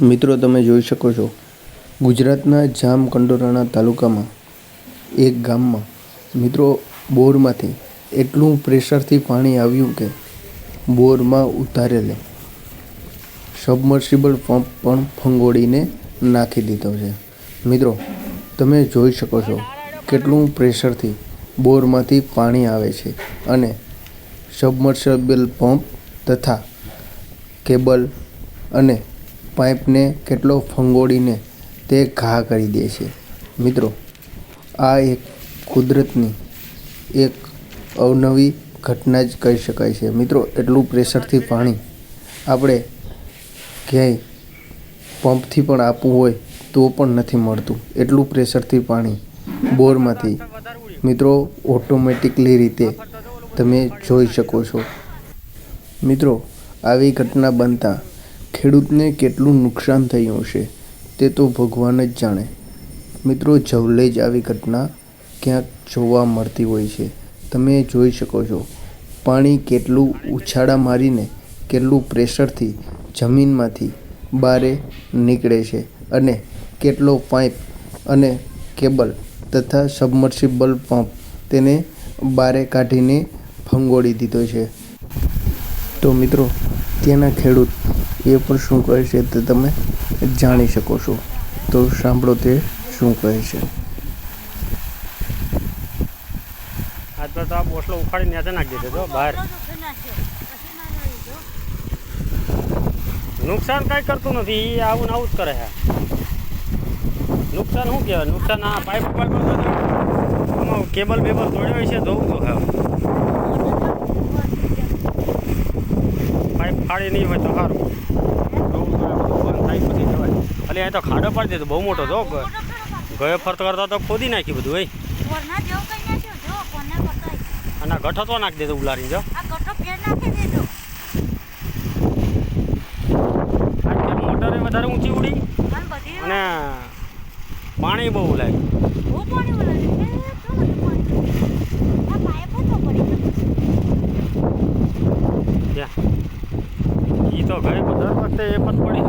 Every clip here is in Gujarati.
મિત્રો, તમે જોઈ શકો છો, ગુજરાતના જામકંડોરણા તાલુકામાં, એક ગામમાં, મિત્રો, બોરમાંથી એટલું પ્રેશરથી પાણી આવ્યું કે બોરમાં ઉતારેલે. સબમર્સિબલ પંપ પણ ફંગોળીને નાખી દીધો છે. મિત્રો, તમે જોઈ શકો છો કેટલું પ્રેશરથી બોરમાંથી પાણી આવે છે અને સબમર્સિબલ પંપ તથા કેબલ અને પાઇપને કેટલો ફંગોળીને તે ઘા કરી દે છે. મિત્રો, આ એક કુદરતની એક અવનવી ઘટના જ કહી શકાય છે. મિત્રો, એટલું પ્રેશરથી પાણી આપણે ક્યાંય પંપથી પણ આપવું હોય તો પણ નથી મળતું. એટલું પ્રેશરથી પાણી બોરમાંથી. મિત્રો, ઓટોમેટિકલી રીતે તમે જોઈ શકો છો. મિત્રો, આવી ઘટના બનતા ખેડૂતને કેટલું નુકસાન થયું હશે તે તો ભગવાન જ જાણે. મિત્રો, જવલે જ આવી ઘટના ક્યાંક જોવા મળતી હોય છે. તમે જોઈ શકો છો, પાણી કેટલું ઉછાળા મારીને કેટલું પ્રેશરથી જમીનમાંથી બારે નીકળે છે અને કેટલો પાઇપ અને કેબલ તથા સબમર્સિબલ પંપ તેને બારે કાઢીને ફંગોળી દીધો છે. તો મિત્રો ત્યાંના ખેડૂત એ પણ શું કહે છે તે તમે જાણી શકો છો. તો સાંભળો તે શું કહે છે. આજ તો આ બોસલો ઉખાડી નેચે નાખી દીધો બહાર. નુકસાન કાંઈ કરતું નથી એ આવું ને આવું જ કરે છે. નુકસાન શું કહેવાય? નુકસાન આ પાઇપ પાઇપ કેબલ બેબલ તોડ્યો છે જોવું તો હા ફાડી નહીં હોય તો સારું અલે અહીં તો ખાડો પાડી દીધો બહુ મોટો જો ગયો ફરતો કરતા તો ખોદી નાખ્યું બધું ભાઈ અને ગઠો તો નાખી દીધો ઉલારી જો. નાખી મોટરે વધારે ઊંચી ઉડી અને પાણી બહુ લાગ્યું બહુ પાણી વળે છે એ તો બધું પાણી આ પાઇપ તો પડી ગયો ત્યાં એ તો ગઈ દર વખતે એ પણ પડી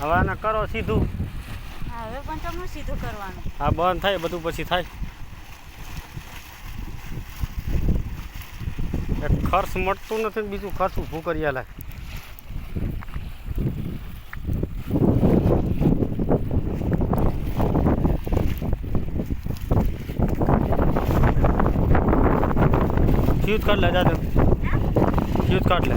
હવે આને કરો સીધું. હવે પણ તમને સીધું કરવાનું. હા બંધ થાય બધું પછી થાય. એક ખર્ચ મળતું નથી ને બીજું ખર્ચ ઊભું કરી આલે. ફ્યુઝ કાઢ લે જાતે ફ્યુઝ કાઢ લે.